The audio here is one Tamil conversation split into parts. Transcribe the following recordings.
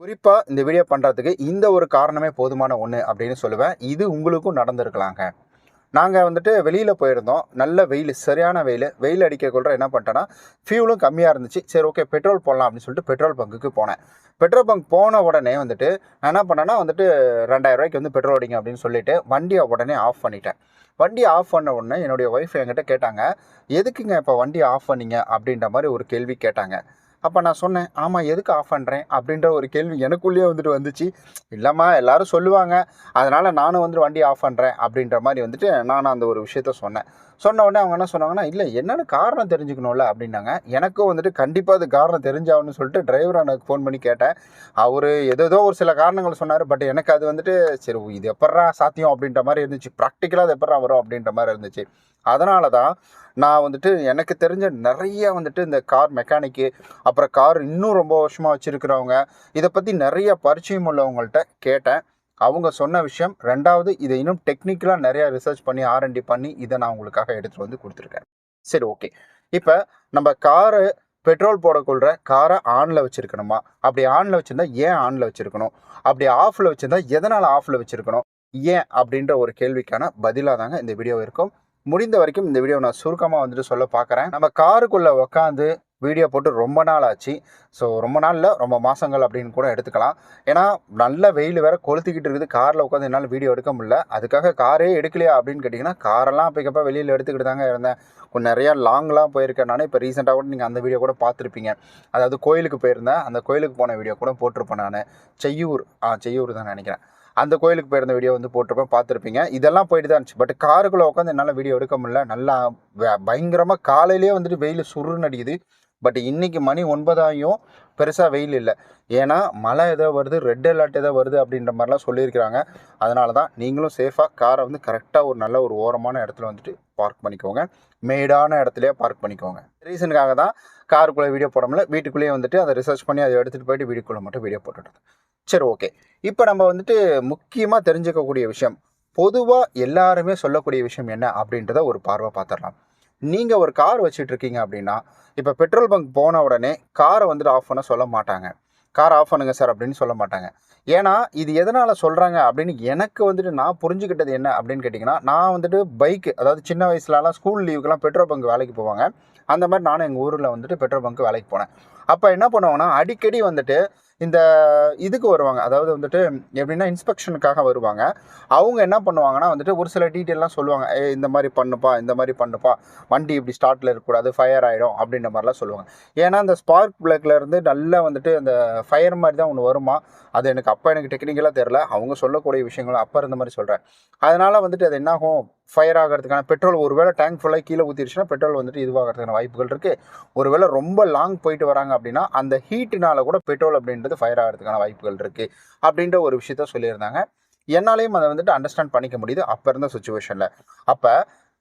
குறிப்பாக இந்த வீடியோ பண்ணுறதுக்கு இந்த ஒரு காரணமே போதுமான ஒன்று அப்படின்னு சொல்லுவேன். இது உங்களுக்கும் நடந்திருக்கலாங்க. நாங்கள் வந்துட்டு வெளியில் போயிருந்தோம். நல்ல வெயில் சரியான வெயில். வெயில் அடிக்கக்குள்ள என்ன பண்ணிட்டேன்னா ஃபியூலும் கம்மியாக இருந்துச்சு. சரி ஓகே பெட்ரோல் போடலாம் அப்படின்னு சொல்லிட்டு பெட்ரோல் பங்குக்கு போனேன். பெட்ரோல் பங்க் போன உடனே வந்துட்டு நான் என்ன பண்ணேன்னா வந்துட்டு ரெண்டாயிரம் ரூபாய்க்கு வந்து பெட்ரோல் அடிங்க அப்படின்னு சொல்லிட்டு வண்டியை உடனே ஆஃப் பண்ணிட்டேன். வண்டியை ஆஃப் பண்ண உடனே என்னுடைய ஒய்ஃப் என்கிட்ட கேட்டாங்க எதுக்குங்க இப்போ வண்டியை ஆஃப் பண்ணீங்க? அப்படின்ற மாதிரி ஒரு கேள்வி கேட்டாங்க. அப்போ நான் சொன்னேன் ஆமாம் எதுக்கு ஆஃப் பண்ணுறேன் அப்படின்ற ஒரு கேள்வி எனக்குள்ளேயே வந்துட்டு வந்துச்சு. இல்லைம்மா எல்லாரும் சொல்லுவாங்க. அதனால் நானும் வந்துட்டு வண்டி ஆஃப் பண்ணுறேன் அப்படின்ற மாதிரி வந்துட்டு நான் அந்த ஒரு விஷயத்த சொன்னேன். சொன்ன உடனே அவங்க என்ன சொன்னாங்கன்னா இல்லை என்னென்னு காரணம் தெரிஞ்சுக்கணும்ல? அப்படின்னாங்க. எனக்கும் வந்துட்டு கண்டிப்பாக அது காரணம் தெரிஞ்சாகணும்னு சொல்லிட்டு டிரைவர் எனக்கு ஃபோன் பண்ணி கேட்டேன். அவர் ஏதோ ஒரு சில காரணங்கள் சொன்னார். பட் எனக்கு அது வந்துட்டு சரி இது எப்பட்றா சாத்தியம்? அப்படின்ற மாதிரி இருந்துச்சு. ப்ராக்டிக்கலாக அது எப்பட்றா வரும் அப்படின்ற மாதிரி இருந்துச்சு. அதனால தான் நான் வந்துட்டு எனக்கு தெரிஞ்ச நிறைய வந்துட்டு இந்த கார் மெக்கானிக்கு அப்புறம் கார் இன்னும் ரொம்ப வருஷமாக வச்சுருக்கிறவங்க இதை பற்றி நிறைய பரிச்சயம் உள்ளவங்கள்ட்ட கேட்டேன். அவங்க சொன்ன விஷயம் ரெண்டாவது இதை இன்னும் டெக்னிக்கலாக நிறையா ரிசர்ச் பண்ணி ஆர்என்டி பண்ணி இதை நான் உங்களுக்காக எடுத்துகிட்டு வந்து கொடுத்துருக்கேன். சரி ஓகே இப்போ நம்ம காரு பெட்ரோல் போடக்குள்ள காரை ஆனில் வச்சுருக்கணுமா? அப்படி ஆனில் வச்சுருந்தா ஏன் ஆனில் வச்சுருக்கணும்? அப்படி ஆஃபில் வச்சுருந்தா எதனால் ஆஃபில் வச்சுருக்கணும்? ஏன்? அப்படின்ற ஒரு கேள்விக்கான பதிலாக தாங்க இந்த வீடியோ இருக்கும். முடிந்த வரைக்கும் இந்த வீடியோ நான் சுருக்கமாக வந்துட்டு சொல்ல பார்க்குறேன் நம்ம காருக்குள்ளே உட்காந்து வீடியோ போட்டு ரொம்ப நாள் ஆச்சு. ஸோ ரொம்ப நாளில் ரொம்ப மாதங்கள் அப்படின்னு கூட எடுத்துக்கலாம். ஏன்னா நல்ல வெயில் வேற கொளுத்திக்கிட்டு இருக்குது. காரில் உட்காந்து என்னால் வீடியோ எடுக்க முடியல. அதுக்காக காரே எடுக்கலையா அப்படின்னு கேட்டிங்கன்னா காரெல்லாம் அப்பக்கப்போ வெளியில் எடுத்துக்கிட்டு தாங்க இருந்தேன். கொஞ்சம் நிறையா லாங்லாம் போயிருக்கேன். நானே இப்போ ரீசெண்டாக கூட நீங்கள் அந்த வீடியோ கூட பார்த்துருப்பீங்க. அதாவது கோயிலுக்கு போயிருந்தேன். அந்த கோயிலுக்கு போன வீடியோ கூட போட்டிருப்பேன் நான். செய்யூர். ஆ செய்யூர் தான் நினைக்கிறேன். அந்த கோயிலுக்கு போயிருந்த வீடியோ வந்து போட்டிருப்பேன் பார்த்துருப்பீங்க. இதெல்லாம் போயிட்டு தான் இருந்துச்சு பட் காருக்குள்ளே உட்காந்து என்னால் வீடியோ எடுக்க முடியல. நல்லா பயங்கரமாக காலையிலேயே வந்துட்டு வெயில் சுருன்னு அடிக்குது. பட் இன்றைக்கி மணி ஒன்பதாயும் பெருசாக வெயில் இல்லை. ஏன்னா மழை ஏதோ வருது ரெட் அலர்ட் ஏதோ வருது அப்படின்ற மாதிரிலாம் சொல்லியிருக்கிறாங்க. அதனால தான் நீங்களும் சேஃபாக காரை வந்து கரெக்டாக ஒரு நல்ல ஒரு ஓரமான இடத்துல வந்துட்டு பார்க் பண்ணிக்கோங்க. மேடான இடத்துலையே பார்க் பண்ணிக்கோங்க. ரீசனுக்காக தான் காருக்குள்ளே வீடியோ போட முடியல. வீட்டுக்குள்ளேயே வந்துட்டு அதை ரிசர்ச் பண்ணி அதை எடுத்துகிட்டு போயிட்டு வீட்டுக்குள்ளே மட்டும் வீடியோ போட்டுட்டு சரி ஓகே இப்போ நம்ம வந்துட்டு முக்கியமாக தெரிஞ்சுக்கக்கூடிய விஷயம் பொதுவாக எல்லாருமே சொல்லக்கூடிய விஷயம் என்ன அப்படின்றத ஒரு பார்வை பார்த்துடலாம். நீங்கள் ஒரு கார் வச்சுட்ருக்கீங்க அப்படின்னா இப்போ பெட்ரோல் பங்க் போன உடனே காரை வந்துட்டு ஆஃப் பண்ண சொல்ல மாட்டாங்க. கார் ஆஃப் பண்ணுங்க சார் அப்படின்னு சொல்ல மாட்டாங்க. ஏன்னா இது எதனால் சொல்கிறாங்க அப்படின்னு எனக்கு வந்துட்டு நான் புரிஞ்சுக்கிட்டது என்ன அப்படின்னு கேட்டிங்கன்னா நான் வந்துட்டு பைக்கு அதாவது சின்ன வயசுலலாம் ஸ்கூல் லீவுக்கெலாம் பெட்ரோல் பங்க் வேலைக்கு போவாங்க. அந்த மாதிரி நானும் எங்கள் ஊரில் வந்துட்டு பெட்ரோல் பங்க் வேலைக்கு போனேன். அப்போ என்ன பண்ணுவாங்கன்னா அடிக்கடி வந்துட்டு இந்த இதுக்கு வருவாங்க. அதாவது வந்துட்டு எப்படின்னா இன்ஸ்பெக்ஷனுக்காக வருவாங்க. அவங்க என்ன பண்ணுவாங்கன்னா வந்துட்டு ஒரு சில டீட்டெயிலாம் சொல்லுவாங்க. ஏ இந்த மாதிரி பண்ணுப்பா இந்த மாதிரி பண்ணுப்பா. வண்டி இப்படி ஸ்டார்ட்டில் இருக்கக்கூடாது ஃபயர் ஆகிடும் அப்படின்ற மாதிரிலாம் சொல்லுவாங்க. ஏன்னா அந்த ஸ்பார்க் பிளக்லேருந்து நல்லா வந்துட்டு அந்த ஃபயர் மாதிரி தான் ஒன்று வருமா? அது எனக்கு அப்போ எனக்கு டெக்னிக்கலாக தெரில அவங்க சொல்லக்கூடிய விஷயங்கள் அப்போ இருந்த மாதிரி சொல்கிறேன் அதனால் வந்துட்டு அது என்னாகும்? ஃபயர் ஆகிறதுக்கான பெட்ரோல் ஒருவேளை டேங்க் ஃபுல்லாக கீழே ஊற்றிடுச்சுன்னா பெட்ரோல் வந்துட்டு இதுவாகிறதுக்கான வாய்ப்புகள் இருக்குது ஒருவேளை ரொம்ப லாங் போயிட்டு வராங்க அப்படின்னா அந்த ஹீட்டினால் கூட பெட்ரோல் அப்படின்றது ஃபயர் ஆகிறதுக்கான வாய்ப்புகள் இருக்குது அப்படின்ற ஒரு விஷயத்த சொல்லியிருந்தாங்க. என்னாலையும் அதை வந்துட்டு அண்டர்ஸ்டாண்ட் பண்ணிக்க முடியுது. அப்போ இருந்த சுச்சுவேஷனில் அப்போ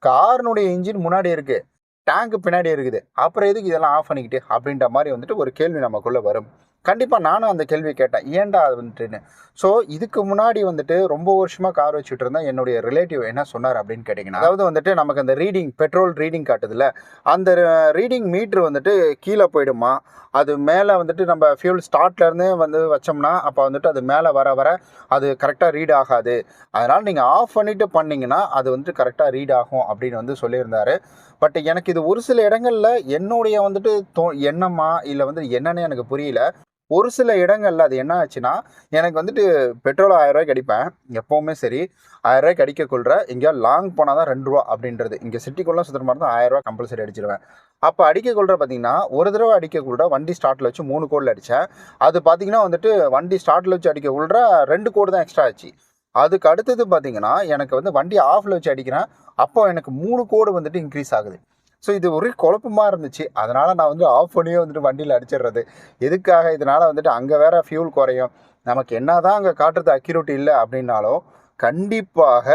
காரினுடைய இன்ஜின் முன்னாடி இருக்குது டேங்க் பின்னாடி இருக்குது. அப்புறம் எதுக்கு இதெல்லாம் ஆஃப் பண்ணிக்கிட்டு அப்படின்ற மாதிரி வந்துட்டு ஒரு கேள்வி நமக்குள்ளே வரும். கண்டிப்பாக நானும் அந்த கேள்வி கேட்டேன். ஏன்டா அது வந்துட்டுன்னு. ஸோ இதுக்கு முன்னாடி வந்துட்டு ரொம்ப வருஷமாக கார் வச்சுட்டு இருந்தேன் என்னுடைய ரிலேட்டிவ் என்ன சொன்னார் அப்படின்னு கேட்டிங்கன்னா அதாவது வந்துட்டு நமக்கு அந்த ரீடிங் பெட்ரோல் ரீடிங் காட்டுதில்ல அந்த ரீடிங் மீட்ரு வந்துட்டு கீழே போயிடுமா அது மேலே வந்துட்டு நம்ம ஃபியூல் ஸ்டார்ட்லேருந்தே வந்து வச்சோம்னா அப்போ வந்துட்டு அது மேலே வர வர அது கரெக்டாக ரீட் ஆகாது. அதனால் நீங்கள் ஆஃப் பண்ணிவிட்டு பண்ணிங்கன்னா அது வந்துட்டு கரெக்டாக ரீட் ஆகும் அப்படின்னு வந்து சொல்லியிருந்தார். பட் எனக்கு இது ஒரு சில இடங்களில் என்னுடைய வந்துட்டு தோ எண்ணமா இல்லை வந்து என்னன்னு எனக்கு புரியல. ஒரு சில இடங்களில் அது என்ன ஆச்சுன்னா எனக்கு வந்துட்டு பெட்ரோல் ஆயிரரூவாய்க்கு அடிப்பேன். எப்போவுமே சரி. ஆயிரரூவாய்க்கு அடிக்க கொள்கிற எங்கேயா லாங் போனால் தான் ரெண்டு ரூபா அப்படின்றது. இங்கே சிட்டிக்குள்ளே சுற்றுற மாதிரி தான் ஆயிரரூவா கம்பல்சரி அடிச்சிருவேன். அப்போ அடிக்க கொள்கிற பார்த்தீங்கன்னா ஒரு தடவை அடிக்க கொள்கிற வண்டி ஸ்டார்ட்டில் வச்சு மூணு கோடில் அடித்தேன் அது பார்த்தீங்கன்னா வந்துட்டு வண்டி ஸ்டார்ட்டில் வச்சு அடிக்க கொள்கிற ரெண்டு கோடு தான் எக்ஸ்ட்ரா ஆச்சு. அதுக்கு அடுத்தது பார்த்தீங்கன்னா எனக்கு வந்து வண்டி ஆஃபில் வச்சு அடிக்கிறேன். அப்போ எனக்கு மூணு கோடு வந்துட்டு இன்க்ரீஸ் ஆகுது. ஸோ இது ஒரே குழப்பமாக இருந்துச்சு. அதனால் நான் வந்து ஆஃப் பண்ணியே வந்துட்டு வண்டியில் அடிச்சிடுறது. எதுக்காக இதனால் வந்துட்டு அங்கே வேற ஃபியூல் குறையும்? நமக்கு என்ன தான் அங்கே காட்டுறது அக்யூரிட்டி இல்லை அப்படின்னாலும் கண்டிப்பாக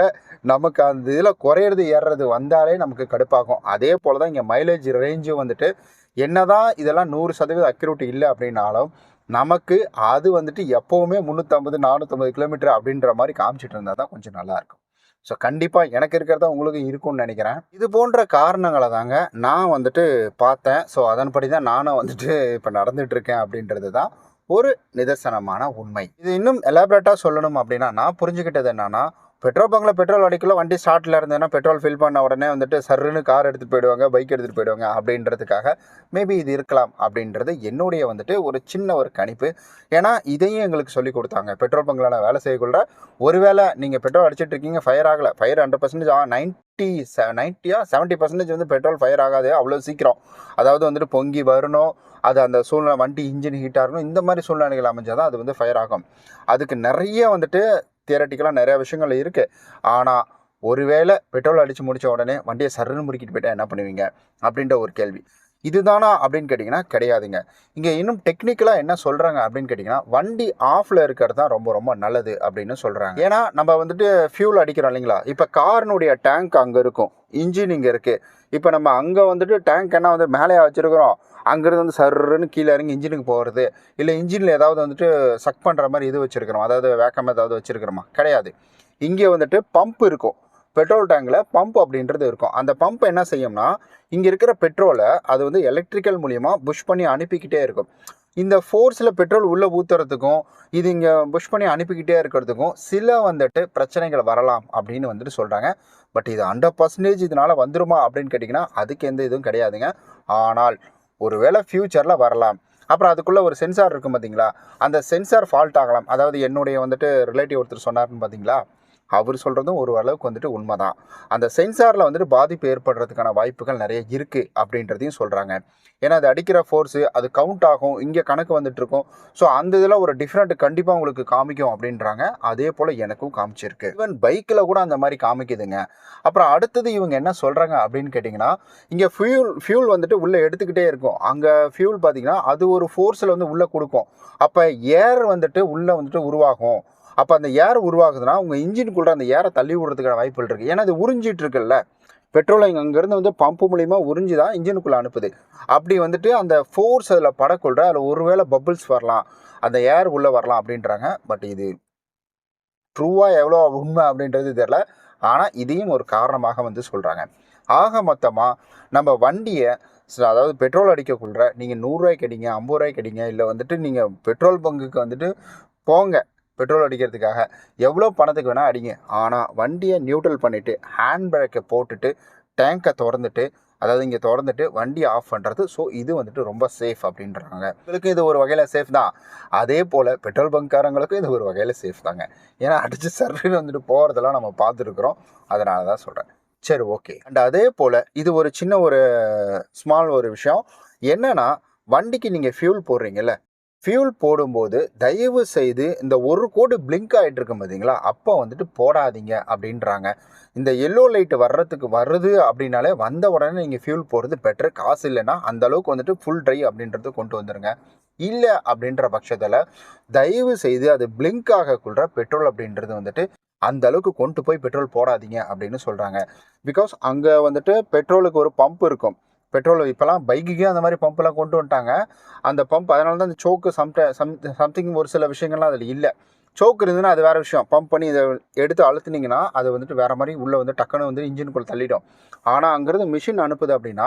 நமக்கு அந்த இதில் குறையிறது ஏறுறது வந்தாலே நமக்கு கடுப்பாகும். அதே போல் தான் இங்கே மைலேஜ் ரேஞ்சும் வந்துட்டு என்ன தான் இதெல்லாம் நூறு சதவீதம் அக்யூரிட்டி இல்லை அப்படின்னாலும் நமக்கு அது வந்துட்டு எப்போவுமே முந்நூற்றம்பது நானூற்றம்பது கிலோமீட்டர் அப்படின்ற மாதிரி காமிச்சிட்டு இருந்தால் தான் கொஞ்சம் நல்லாயிருக்கும் ஸோ கண்டிப்பாக எனக்கு இருக்கிறதா உங்களுக்கு இருக்கும்னு நினைக்கிறேன். இது போன்ற காரணங்களை தாங்க நான் வந்துட்டு பார்த்தேன். ஸோ அதன்படி தான் நானும் வந்துட்டு இப்போ நடந்துகிட்ருக்கேன் அப்படின்றது தான் ஒரு நிதர்சனமான உண்மை. இது இன்னும் எலாபரேட்டாக சொல்லணும் அப்படின்னா நான் புரிஞ்சுக்கிட்டது என்னன்னா பெட்ரோல் பங்கில் பெட்ரோல் அடிக்கல வண்டி ஸ்டார்ட்டில் இருந்ததுன்னா பெட்ரோல் ஃபில் பண்ண உடனே வந்துட்டு சர்ருன்னு கார் எடுத்துகிட்டு போயிடுவாங்க பைக் எடுத்துகிட்டு போயிடுவாங்க அப்படின்றதுக்காக மேபி இது இருக்கலாம் அப்படின்றது என்னுடைய வந்துட்டு ஒரு சின்ன ஒரு கணிப்பு. ஏன்னா இதையும் எங்களுக்கு சொல்லி கொடுத்தாங்க. பெட்ரோல் பங்கில் நான் வேலை செய்யக்குள்ள ஒருவேளை நீங்கள் பெட்ரோல் அடிச்சிட்டு இருக்கீங்க ஃபயர் ஆகலை. ஃபயர் ஹண்ட்ரட் பர்சன்டேஜ் நைன்ட்டி நைன்ட்டியா செவன்ட்டி பர்சன்டேஜ் வந்து பெட்ரோல் ஃபயர் ஆகாது அவ்வளோ சீக்கிரம். அதாவது வந்துட்டு பொங்கி வரணும் அது அந்த சூழ்நிலை வண்டி இன்ஜின் ஹீட்டாக இருக்கணும் இந்த மாதிரி சூழ்நிலைகள் அமைஞ்சால் தான் அது வந்து ஃபயர் ஆகும். அதுக்கு நிறைய வந்துட்டு தியரட்டிக்கலாக நிறையா விஷயங்கள் இருக்குது ஆனால் ஒருவேளை பெட்ரோல் அடித்து முடித்த உடனே வண்டியை சர்ன்னு முறுக்கிட்டு போயிட்டா என்ன பண்ணுவீங்க? அப்படின்ற ஒரு கேள்வி. இதுதானா அப்படின்னு கேட்டிங்கன்னா கிடையாதுங்க. இங்கே இன்னும் டெக்னிக்கலாக என்ன சொல்கிறாங்க அப்படின்னு கேட்டிங்கன்னா வண்டி ஆஃபில் இருக்கிறது தான் ரொம்ப ரொம்ப நல்லது அப்படின்னு சொல்கிறாங்க ஏன்னா நம்ம வந்துட்டு ஃபியூல் அடிக்கிறோம் இல்லைங்களா? இப்போ காரினுடைய டேங்க் அங்கே இருக்கும். இன்ஜின் இங்கே இருக்குது இப்போ நம்ம அங்கே வந்துட்டு டேங்க் என்ன வந்து மேலேயே வச்சுருக்கிறோம்? அங்கேருந்து வந்து சர்ன்னு கீழே இறங்கி இன்ஜினுக்கு போகிறது இல்லை இன்ஜினில் ஏதாவது வந்துட்டு சக் பண்ணுற மாதிரி இது வச்சுருக்கிறோம்? அதாவது வேக்கம் ஏதாவது வச்சுருக்கிறோமா? கிடையாது. இங்கே வந்துட்டு பம்ப் இருக்கும். பெட்ரோல் டேங்கில் பம்ப் அப்படின்றது இருக்கும். அந்த பம்ப் என்ன செய்யும்னா இங்கே இருக்கிற பெட்ரோலை அது வந்து எலக்ட்ரிக்கல் மூலியமாக புஷ் பண்ணி அனுப்பிக்கிட்டே இருக்கும். இந்த ஃபோர்ஸில் பெட்ரோல் உள்ளே ஊற்றுறதுக்கும் இது இங்கே புஷ் பண்ணி அனுப்பிக்கிட்டே இருக்கிறதுக்கும் சில வந்துட்டு பிரச்சனைகள் வரலாம் அப்படின்னு வந்துட்டு சொல்கிறாங்க பட் இது ஹண்ட்ரட் பர்சன்டேஜ் இதனால் வந்துருமா அப்படின்னு கேட்டிங்கன்னா அதுக்கு எந்த இதுவும் கிடையாதுங்க. ஆனால் ஒருவேளை ஃப்யூச்சரில் வரலாம். அப்புறம் அதுக்குள்ளே ஒரு சென்சார் இருக்கும் பார்த்தீங்களா அந்த சென்சார் ஃபால்ட் ஆகலாம். அதாவது என்னுடைய வந்துட்டு ரிலேட்டிவ் ஒருத்தர் சொன்னார்னு பார்த்தீங்களா அவர் சொல்கிறதும் ஒரு அளவுக்கு வந்துட்டு உண்மை தான் அந்த சென்சாரில் வந்துட்டு பாதிப்பு ஏற்படுறதுக்கான வாய்ப்புகள் நிறைய இருக்குது அப்படின்றதையும் சொல்கிறாங்க ஏன்னா அது அடிக்கிற ஃபோர்ஸு அது கவுண்ட் ஆகும் இங்கே கணக்கு வந்துட்டு இருக்கும். ஸோ அந்த இதில் ஒரு டிஃப்ரெண்ட் கண்டிப்பாக உங்களுக்கு காமிக்கும் அப்படின்றாங்க. அதே போல் எனக்கும் காமிச்சிருக்கு. ஈவன் பைக்கில் கூட அந்த மாதிரி காமிக்குதுங்க. அப்புறம் அடுத்தது இவங்க என்ன சொல்கிறாங்க அப்படின்னு கேட்டிங்கன்னா இங்கே ஃபியூல் ஃபியூல் வந்துட்டு உள்ளே எடுத்துக்கிட்டே இருக்கும். அங்கே ஃபியூல் பார்த்தீங்கன்னா அது ஒரு ஃபோர்ஸில் வந்து உள்ளே கொடுக்கும். அப்போ ஏர் வந்துட்டு உள்ளே வந்துட்டு உருவாகும். அப்போ அந்த ஏர் உருவாகுதுன்னா உங்கள் இன்ஜினுக்குள்ளே அந்த ஏரை தள்ளி விடுறதுக்கான வாய்ப்புகள் இருக்குது ஏன்னா அது உறிஞ்சிட்டு இருக்குல்ல. பெட்ரோலை இங்கே அங்கேருந்து வந்து பம்பு மூலிமா உறிஞ்சி தான் இன்ஜினுக்குள்ளே அனுப்புது. அப்படி வந்துட்டு அந்த ஃபோர்ஸ் அதில் படக்குள்ள அதில் ஒருவேளை பபிள்ஸ் வரலாம் அந்த ஏர் உள்ளே வரலாம் அப்படின்றாங்க. பட் இது ட்ரூவாக எவ்வளோ உண்மை அப்படின்றது தெரில ஆனால் இதையும் ஒரு காரணமாக வந்து சொல்கிறாங்க ஆக மொத்தமாக நம்ம வண்டியை அதாவது பெட்ரோல் அடிக்கக்குள்ள நீங்கள் நூறுரூவாய்க்கு அடிங்க ஐம்பது ரூபாய்க்கு அடிங்க இல்லை வந்துட்டு நீங்கள் பெட்ரோல் பங்குக்கு வந்துட்டு போங்க. பெட்ரோல் அடிக்கிறதுக்காக எவ்வளோ பணத்துக்கு வேணால் அடிங்க. ஆனால் வண்டியை நியூட்ரல் பண்ணிவிட்டு ஹேண்ட் பிரேக்கை போட்டுட்டு டேங்கை திறந்துட்டு அதாவது இங்கே திறந்துட்டு வண்டியை ஆஃப் பண்ணுறது ஸோ இது வந்துட்டு ரொம்ப சேஃப் அப்படின்றாங்க. உங்களுக்கு இது ஒரு வகையில் சேஃப் தான். அதே போல் பெட்ரோல் பங்க்காரங்களுக்கும் இது ஒரு வகையில் சேஃப் தாங்க. ஏன்னா அடித்து சர்வீஸ் வந்துட்டு போகிறதெல்லாம் நம்ம பார்த்துருக்குறோம். அதனால தான் சொல்கிறேன் சரி ஓகே அண்ட் அதே போல் இது ஒரு சின்ன ஒரு ஸ்மால் ஒரு விஷயம். என்னென்னா வண்டிக்கு நீங்கள் ஃபியூல் போடுறீங்கல்ல? ஃபியூல் போடும்போது தயவு செய்து இந்த ஒரு கோடு பிளிங்க் ஆகிட்டு இருக்கும் பார்த்தீங்களா அப்போ வந்துட்டு போடாதீங்க அப்படின்றாங்க. இந்த எல்லோ லைட் வர்றதுக்கு வருது அப்படின்னாலே வந்த உடனே நீங்கள் ஃபியூல் போடுறது பெட்டர் காசு இல்லைன்னா அந்த அளவுக்கு வந்துட்டு ஃபுல் ட்ரை அப்படின்றது கொண்டு வந்துடுங்க இல்லை அப்படின்ற பட்சத்தில் தயவு செய்து அது பிளிங்க் ஆகக்குள்ள பெட்ரோல் அப்படின்றது வந்துட்டு அந்த அளவுக்கு கொண்டு போய் பெட்ரோல் போடாதீங்க அப்படின்னு சொல்கிறாங்க பிகாஸ் அங்கே வந்துட்டு பெட்ரோலுக்கு ஒரு பம்ப் இருக்கும். பெட்ரோல் இப்போலாம் பைக்குக்கே அந்த மாதிரி பம்ப்லாம் கொண்டு வந்துட்டாங்க. அந்த பம்ப் அதனால தான் அந்த சோக்கு சம்ட சம் சம்திங் ஒரு சில விஷயங்கள்லாம் அதில் இல்லை. சோக்கு இருந்ததுன்னா அது வேறு விஷயம். பம்ப் பண்ணி இதை எடுத்து அழுத்துனீங்கன்னா அது வந்துட்டு வேறு மாதிரி உள்ளே வந்து டக்குன்னு வந்து இன்ஜினுக்குள்ளே தள்ளிடும். ஆனால் அங்கேருந்து மிஷின் அனுப்புது அப்படின்னா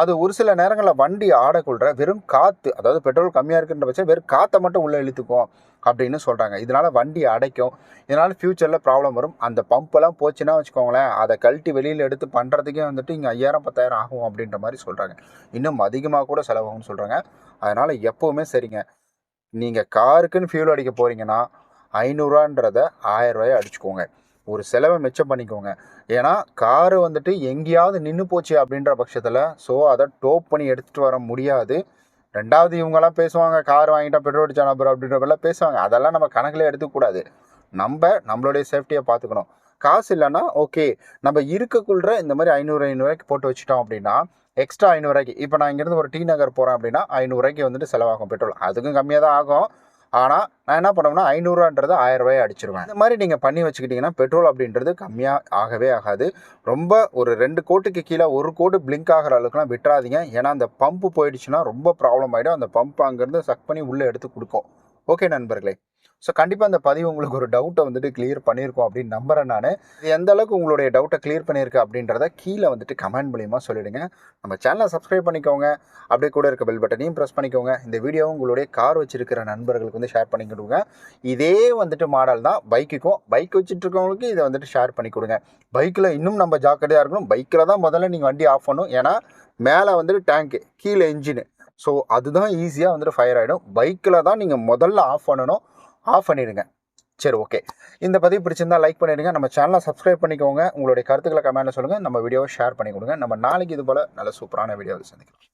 அது ஒரு சில நேரங்களில் வண்டி ஆடக்குள்ள வெறும் காற்று அதாவது பெட்ரோல் கம்மியாக இருக்குன்ற பட்சம் வெறும் காற்றை மட்டும் உள்ளே இழுத்துக்கும் அப்படின்னு சொல்கிறாங்க இதனால் வண்டி அடைக்கும். இதனால் ஃப்யூச்சரில் ப்ராப்ளம் வரும். அந்த பம்பெல்லாம் போச்சுன்னா வச்சுக்கோங்களேன் அதை கழட்டி வெளியில் எடுத்து பண்ணுறதுக்கே வந்துட்டு இங்கே ஐயாயிரம் பத்தாயிரம் ஆகும் அப்படின்ற மாதிரி சொல்கிறாங்க இன்னும் அதிகமாக கூட செலவாகும்னு சொல்கிறாங்க அதனால் எப்போவுமே சரிங்க. நீங்கள் காருக்குன்னு ஃபியூல் அடிக்க போகிறீங்கன்னா ஐநூறுரூவான்றத ஆயிரரூவாயை அடிச்சுக்கோங்க. ஒரு செலவை மிச்சம் பண்ணிக்கோங்க. ஏன்னா காரு வந்துட்டு எங்கேயாவது நின்று போச்சு அப்படின்ற பட்சத்தில் ஸோ அதை டோப் பண்ணி எடுத்துகிட்டு வர முடியாது. ரெண்டாவது இவங்கெல்லாம் பேசுவாங்க கார் வாங்கிட்டா பெட்ரோல் அடிச்சா நபர் அப்படின்ற பேசுவாங்க. அதெல்லாம் நம்ம கணக்கில் எடுத்துக்கூடாது நம்ம நம்மளுடைய சேஃப்டியை பார்த்துக்கணும். காசு இல்லைன்னா ஓகே நம்ம இருக்கக்குள்ள இந்த மாதிரி ஐநூறு ஐநூறுரூவாய்க்கு போட்டு வச்சுட்டோம் அப்படின்னா எக்ஸ்ட்ரா ஐநூறுரூவாய்க்கு இப்போ நான் இங்கேருந்து ஒரு டி நகர் போகிறேன் அப்படின்னா ஐநூறுரூவாய்க்கு வந்துட்டு செலவாகும் பெட்ரோல். அதுக்கும் கம்மியாக தான் ஆகும். ஆனால் நான் என்ன பண்ணுவேன்னா ஐநூறுரூவான்றது ஆயிரம் அடிச்சிருவேன். இந்த மாதிரி நீங்கள் பண்ணி வச்சுக்கிட்டிங்கன்னா பெட்ரோல் அப்படின்றது கம்மியாக ஆகவே ஆகாது. ரொம்ப ஒரு ரெண்டு கோட்டுக்கு கீழே ஒரு கோடு பிளிங்க் ஆகிற அளவுக்குலாம் விட்டுறாதீங்க. ஏன்னா அந்த பம்ப் போயிடுச்சுன்னா ரொம்ப ப்ராப்ளம் ஆகிடும் அந்த பம்ப் அங்கேருந்து சக் பண்ணி உள்ளே எடுத்து கொடுக்கும். ஓகே நண்பர்களே. ஸோ கண்டிப்பாக அந்த பதிவு உங்களுக்கு ஒரு டவுட்டை வந்துட்டு கிளியர் பண்ணியிருக்கோம் அப்படின்னு நம்புறேன் நான். இது எந்த அளவுக்கு உங்களுடைய டவுட்டை கிளியர் பண்ணியிருக்கு அப்படின்றத கீழே வந்துட்டு கமெண்ட் மூலியமாக சொல்லிவிடுங்க நம்ம சேனலை சப்ஸ்கிரைப் பண்ணிக்கோங்க. அப்படியே கூட இருக்க பெல் பட்டனையும் ப்ரெஸ் பண்ணிக்கோங்க. இந்த வீடியோவும் உங்களுடைய கார் வச்சிருக்கிற நண்பர்களுக்கு வந்து ஷேர் பண்ணி கொடுங்க. இதே வந்துட்டு மாடல் தான் பைக்குக்கும் பைக் வச்சுட்டு இருக்கவங்களுக்கு இதை வந்துட்டு ஷேர் பண்ணி கொடுங்க. பைக்கில் இன்னும் நம்ம ஜாக்கிரதையாக இருக்கணும். பைக்கில் தான் முதல்ல நீங்கள் வண்டி ஆஃப் பண்ணணும். ஏன்னா மேலே வந்துட்டு டேங்க்கு கீழே இன்ஜினு ஸோ அதுதான் ஈஸியாக வந்துட்டு ஃபயர் ஆகிடும் பைக்கில் தான் நீங்கள் முதல்ல ஆஃப் பண்ணணும். ஆஃப் பண்ணிடுங்க. சரி ஓகே இந்த பதிவு பிடிச்சிருந்தா லைக் பண்ணிடுங்க. நம்ம சேனலை சப்ஸ்கிரைப் பண்ணிக்கோங்க. உங்களுடைய கருத்துக்களை கமெண்ட்டில் சொல்லுங்கள் நம்ம வீடியோவை ஷேர் பண்ணி கொடுங்க. நம்ம நாளைக்கு இது போல் நல்ல சூப்பரான வீடியோவில் சந்திக்கலாம்.